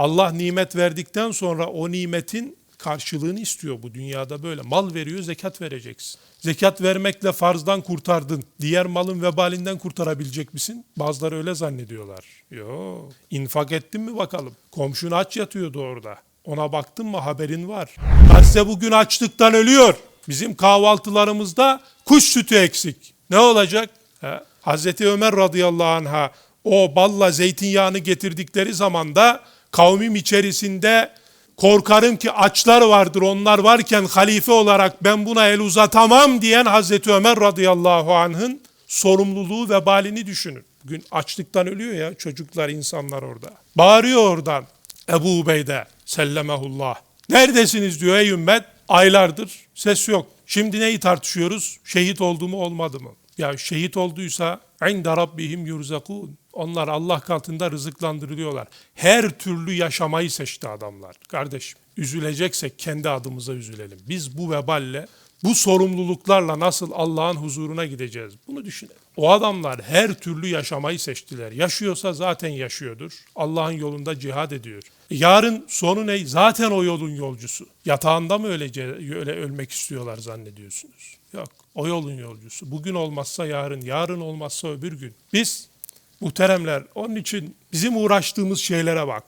Allah nimet verdikten sonra o nimetin karşılığını istiyor bu dünyada böyle. Mal veriyor, zekat vereceksin. Zekat vermekle farzdan kurtardın. Diğer malın vebalinden kurtarabilecek misin? Bazıları öyle zannediyorlar. Yok. İnfak ettin mi bakalım? Komşun aç yatıyordu orada. Ona baktın mı haberin var. Gazze bugün açlıktan ölüyor. Bizim kahvaltılarımızda kuş sütü eksik. Ne olacak? He? Hazreti Ömer radıyallahu anh'a o balla zeytinyağını getirdikleri zaman da kavmim içerisinde korkarım ki açlar vardır onlar varken halife olarak ben buna el uzatamam diyen Hazreti Ömer radıyallahu anh'ın sorumluluğu ve balini düşünün. Bugün açlıktan ölüyor ya çocuklar insanlar orada. Bağırıyor oradan Ebu Ubeyde sellemehullah. Neredesiniz diyor ey ümmet. Aylardır ses yok. Şimdi neyi tartışıyoruz? Şehit oldu mu olmadı mı? Ya şehit olduysa inde rabbihim yurzakun. Onlar Allah katında rızıklandırılıyorlar. Her türlü yaşamayı seçti adamlar. Kardeşim üzüleceksek kendi adımıza üzülelim. Biz bu veballe, bu sorumluluklarla nasıl Allah'ın huzuruna gideceğiz? Bunu düşünelim. O adamlar her türlü yaşamayı seçtiler. Yaşıyorsa zaten yaşıyordur. Allah'ın yolunda cihad ediyor. Yarın sonu ne? Zaten o yolun yolcusu. Yatağında mı ölece, öyle ölmek istiyorlar zannediyorsunuz? Yok. O yolun yolcusu. Bugün olmazsa yarın, yarın olmazsa öbür gün. Biz muhteremler onun için bizim uğraştığımız şeylere bak.